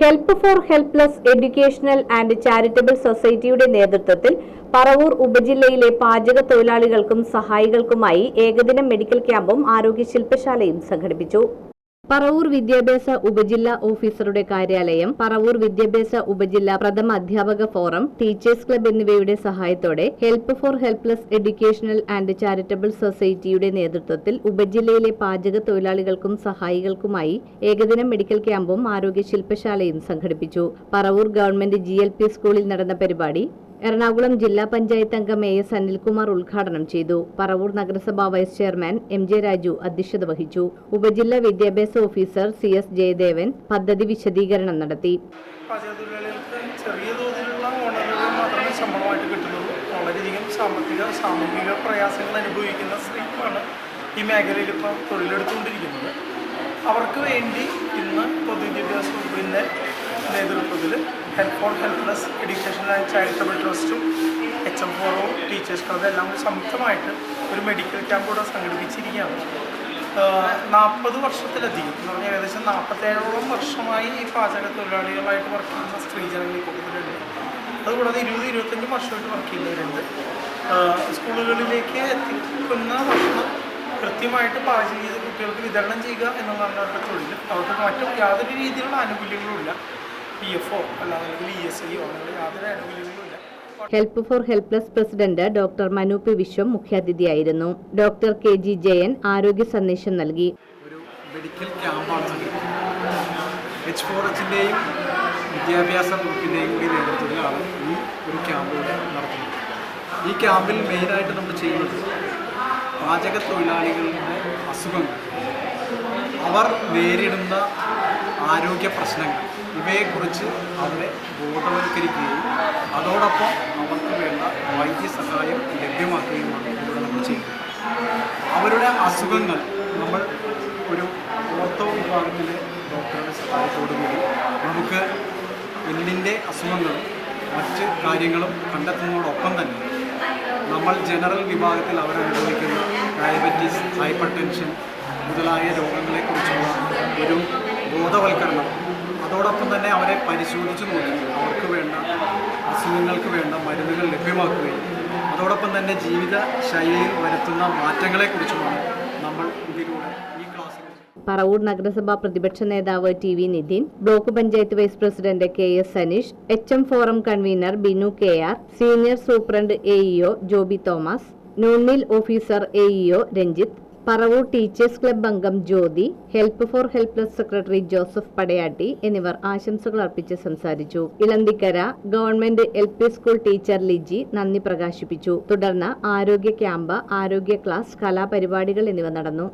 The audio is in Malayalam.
Help for helpless educational and charitable സൊസൈറ്റിയുടെ നേതൃത്വത്തിൽ പറവൂർ ഉപജില്ലയിലെ പാചക തൊഴിലാളികൾക്കും സഹായികൾക്കുമായി ഏകദിന മെഡിക്കൽ ക്യാമ്പും ആരോഗ്യ ശില്പശാലയും സംഘടിപ്പിച്ചു. പറവൂർ വിദ്യാഭ്യാസ ഉപജില്ലാ ഓഫീസറുടെ കാര്യാലയം പറവൂർ വിദ്യാഭ്യാസ ഉപജില്ലാ പ്രഥമ അധ്യാപക ഫോറം ടീച്ചേഴ്സ് ക്ലബ്ബ് എന്നിവയുടെ സഹായത്തോടെ help for helpless educational and charitable സൊസൈറ്റിയുടെ നേതൃത്വത്തിൽ ഉപജില്ലയിലെ പാചക തൊഴിലാളികൾക്കും സഹായികൾക്കുമായി ഏകദിന മെഡിക്കൽ ക്യാമ്പും ആരോഗ്യ ശില്പശാലയും സംഘടിപ്പിച്ചു. പറവൂർ ഗവൺമെന്റ് ജി സ്കൂളിൽ നടന്ന പരിപാടി എറണാകുളം ജില്ലാ പഞ്ചായത്ത് അംഗം എ എസ് അനിൽകുമാർ ഉദ്ഘാടനം ചെയ്തു. പറവൂർ നഗരസഭാ vice chairman M J Raju അധ്യക്ഷത വഹിച്ചു. ഉപജില്ലാ വിദ്യാഭ്യാസ ഓഫീസർ സി എസ് ജയദേവൻ പദ്ധതി വിശദീകരണം നടത്തി. സാമ്പത്തിക സാമൂഹിക പ്രയാസങ്ങൾ അനുഭവിക്കുന്ന സ്ത്രീകളാണ് ഈ മേഖലയിൽ തൊഴിലെടുത്തുകൊണ്ടിരിക്കുന്നത്. അവർക്ക് വേണ്ടി ഇന്ന് പൊതുവിദ്യാഭ്യാസ വകുപ്പിന്റെ നേതൃത്വത്തിൽ help for helpless education and charitable ട്രസ്റ്റും H M ഫോറും ടീച്ചേഴ്സ് ക്ലബ് എല്ലാം സംയുക്തമായിട്ട് ഒരു മെഡിക്കൽ ക്യാമ്പ് കൂടെ സംഘടിപ്പിച്ചിരിക്കുകയാണ്. നാൽപ്പത് വർഷത്തിലധികം എന്ന് പറഞ്ഞാൽ ഏകദേശം നാൽപ്പത്തേഴോളം വർഷമായി ഈ പാചക തൊഴിലാളികളായിട്ട് വർക്ക് ചെയ്യുന്ന സ്ത്രീജനങ്ങൾ ഈ കൂട്ടത്തിലുണ്ട് അതുകൂടാതെ ഇരുപത് ഇരുപത്തഞ്ച് വർഷമായിട്ട് വർക്ക് ചെയ്യുന്നവരുണ്ട്. സ്കൂളുകളിലേക്ക് എത്തിക്കുന്ന ഭക്ഷണം കൃത്യമായിട്ട് പാചകം ചെയ്ത് കുട്ടികൾക്ക് വിതരണം ചെയ്യുക എന്നുള്ളതാണ് അവരുടെ തൊഴിൽ. അവർക്ക് മറ്റും യാതൊരു രീതിയിലുള്ള ആനുകൂല്യങ്ങളും ഇല്ല. പി എഫ് ഒ അല്ലാന്നുണ്ടെങ്കിൽ ഇ എസ് ഐയോ അങ്ങനെ യാതൊരു ആനുകൂല്യങ്ങളും ഇല്ല help for helpless president doctor Manu P Viswam മുഖ്യാതിഥിയായിരുന്നു. Doctor K G Jayan ആരോഗ്യ സന്ദേശം നൽകി. ഒരു മെഡിക്കൽ ക്യാമ്പാണ് സംഘടിപ്പിക്കുന്നത് എച്ച് ഫോർ എച്ചിന്റെയും വിദ്യാഭ്യാസ വകുപ്പിന്റെയും കൂടി നേതൃത്വത്തിലാണ് ഈ ഒരു ക്യാമ്പ് നടത്തുന്നത്. ഈ ക്യാമ്പിൽ മെയിനായിട്ട് നമ്മൾ ചെയ്യുന്നത് പാചക തൊഴിലാളികളുടെ അസുഖങ്ങൾ. അവർ നേരിടുന്ന ആരോഗ്യ പ്രശ്നങ്ങൾ. ഇവയെക്കുറിച്ച് അവരെ ബോധവൽക്കരിക്കുകയും അതോടൊപ്പം അവർക്ക് വേണ്ട വൈദ്യസഹായം ലഭ്യമാക്കുകയുമാണ് നമ്മൾ ചെയ്യുന്നത്. അവരുടെ അസുഖങ്ങൾ നമ്മൾ ഒരു ഓർത്തോ വിഭാഗത്തിലെ ഡോക്ടറുടെ സഹായത്തോടുകൂടി നമുക്ക് എല്ലിന്റെ അസുഖങ്ങളും മറ്റ് കാര്യങ്ങളും കണ്ടെത്തുന്നതോടൊപ്പം തന്നെ നമ്മൾ ജനറൽ വിഭാഗത്തിൽ അവരനുഭവിക്കുന്ന ഡയബറ്റീസ് ഹൈപ്പർ ടെൻഷൻ മുതലായ രോഗങ്ങളെക്കുറിച്ചുള്ള ഒരു ബോധവൽക്കരണം. അതോടൊപ്പം തന്നെ അവരെ പരിശോധിച്ച് നോക്കി. അവർക്ക് വേണ്ട അസുഖങ്ങൾക്ക് വേണ്ട മരുന്നുകൾ ലഭ്യമാക്കുകയും. അതോടൊപ്പം തന്നെ ജീവിത ശൈലിയിൽ വരുത്തുന്ന മാറ്റങ്ങളെക്കുറിച്ചുമാണ് നമ്മൾ ഇതിലൂടെ ഈ ക്ലാസ്സിൽ പറവൂർ നഗരസഭാ പ്രതിപക്ഷ നേതാവ് T V Nithin block panchayat vice president K S Aneesh H M forum convener Binu K R senior superintendent AEO EO Joby Thomas noon noon meal officer AEO EO Ranjith Paravur teachers club അംഗം Jyothi help for helpless secretary Joseph Padayatti എന്നിവർ ആശംസകൾ അർപ്പിച്ച് സംസാരിച്ചു. Elanthikkara government L P school teacher Liji നന്ദി പ്രകാശിപ്പിച്ചു. തുടർന്ന് ആരോഗ്യ ക്യാമ്പ് ആരോഗ്യ ക്ലാസ് കലാപരിപാടികൾ എന്നിവ നടന്നു.